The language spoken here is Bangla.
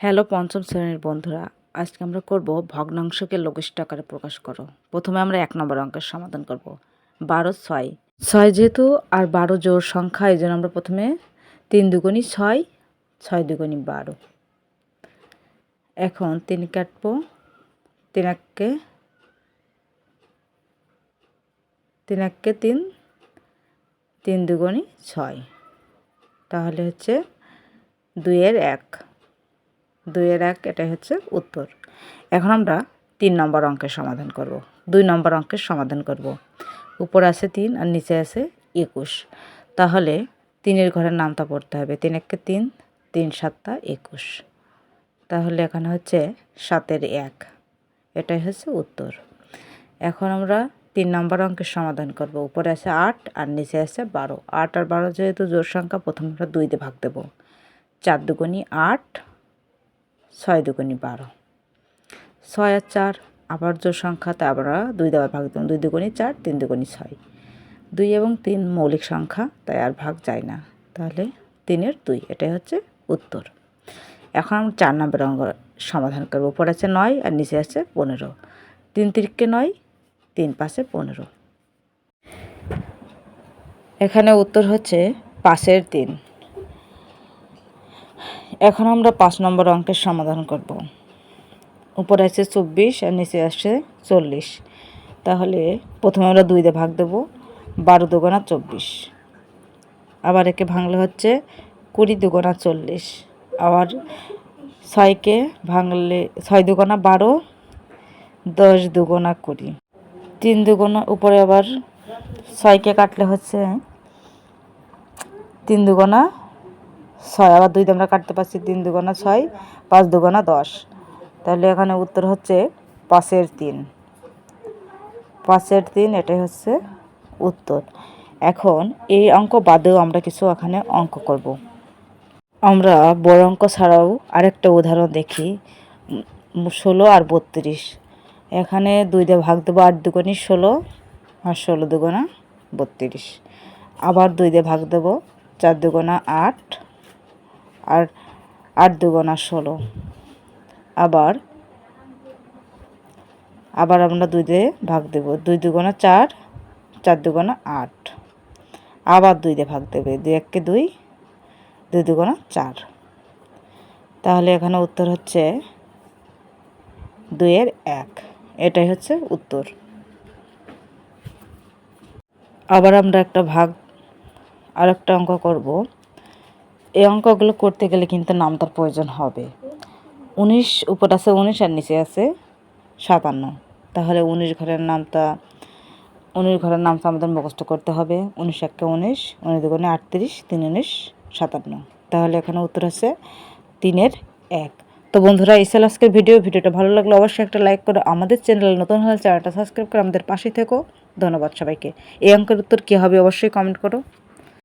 হ্যালো পঞ্চম শ্রেণির বন্ধুরা, আজকে আমরা করব ভগ্নাংশকে লঘিষ্ঠ আকারে প্রকাশ করো। প্রথমে আমরা এক নম্বর অঙ্কের সমাধান করব। বারো ছয়। ছয় যেহেতু, আর বারো জোর সংখ্যা, এই জন্য আমরা প্রথমে তিন দুগুণি ছয় ছয় দুগুণি বারো। এখন তিন কাটবো, তিন এককে তিন এককে তিন তিন দুগুণি ছয়। তাহলে হচ্ছে দুইয়ের এক। দুইয়ের এক, এটাই হচ্ছে উত্তর। এখন আমরা তিন নম্বর অঙ্কের সমাধান করব। দুই নম্বর অঙ্কের সমাধান করব। উপর আছে তিন আর নিচে আছে একুশ। তাহলে তিনের ঘরের নামটা পড়তে হবে। তিন এককে তিন তিন সাতটা একুশ। তাহলে এখানে হচ্ছে সাতের এক। এটাই হচ্ছে উত্তর। এখন আমরা তিন নম্বর অঙ্কের সমাধান করব। উপরে আছে আট আর নিচে আছে বারো। আট আর বারো যেহেতু জোর সংখ্যা, প্রথমে আমরা দুই দিয়ে ভাগ দেবো। চার দুগুণি আট ছয় বারো। ছয় আর চার, আবার জোর সংখ্যাতে আমরা দুই দেওয়ার ভাগ দেবো দুই দুগুণি চার, তিন দুগুণি ছয়। দুই এবং তিন মৌলিক সংখ্যা, তাই আর ভাগ যায় না। তাহলে তিনের দুই, এটাই হচ্ছে উত্তর। এখন আমরা চার নম্বর অঙ্ক সমাধান করব। উপর আছে নয় আর নিচে আছে পনেরো। তিন তিরিককে নয়, তিন পাশে পনেরো। এখানে উত্তর হচ্ছে পাশের তিন। এখন আমরা পাঁচ নম্বর অঙ্কের সমাধান করব। উপরে আছে চব্বিশ আর নিচে আসছে চল্লিশ। তাহলে প্রথমে আমরা দুই দিয়ে ভাগ দেবো, বারো দুগোনা চব্বিশ। আবার একে ভাঙলে হচ্ছে কুড়ি দুগোনা চল্লিশ। আবার ছয়কে ভাঙলে, ছয় দুগোনা বারো, দশ দুগোনা কুড়ি। তিন দুগোনা উপরে আবার ছয়কে কাটলে হচ্ছে তিন দুগোনা ছয়, আবার দুই আমরা কাটতে পারছি তিন দুগোনা ছয়, পাঁচ দুগোনা দশ। তাহলে এখানে উত্তর হচ্ছে পাঁচের তিন। পাঁচের তিন, এটাই হচ্ছে উত্তর। এখন এই অঙ্ক বাদেও আমরা কিছু এখানে অঙ্ক করব। আমরা বড় অঙ্ক ছাড়াও আরেকটা উদাহরণ দেখি ষোলো আর বত্রিশ। এখানে দুই দিয়ে ভাগ দেবো আট দুগুণি ষোলো আর ষোলো দুগুণা বত্রিশ। আবার দুই দিয়ে ভাগ দেবো চার দুগুণা আট আর আট দুগুণা ষোলো। আবার আবার আমরা দুই দিয়ে ভাগ দেব। দুই দুগুণা চার চার দুগুণা আট। আবার দুই দিয়ে ভাগ দেবে। দুই এককে দুই দুই দুগুণা চার। তাহলে এখানে উত্তর হচ্ছে দুইয়ের এক। এটাই হচ্ছে উত্তর। আবার আমরা একটা ভাগ আর একটা অঙ্ক করব। এই অঙ্কগুলো করতে গেলে কিন্তু নামতার প্রয়োজন হবে। উনিশ উপর আছে উনিশ আর নিচে আছে সাতান্ন। তাহলে উনিশ ঘরের নামটা, উনিশ ঘরের নামটা আমাদের মুখস্থ করতে হবে। উনিশ একে উনিশ উনিশ দুগুণে আটত্রিশ, তিন উনিশ, সাতান্ন। তাহলে এখানে উত্তর আছে তিনের এক। তো বন্ধুরা ছিল আজকের ভিডিও। ভিডিওটা ভালো লাগলে অবশ্যই একটা লাইক করো। আমাদের চ্যানেল নতুন হলে চ্যানেলটা সাবস্ক্রাইব করে আমাদের পাশেই থেকো। ধন্যবাদ সবাইকে। এই অঙ্কের উত্তর কী হবে অবশ্যই কমেন্ট করো।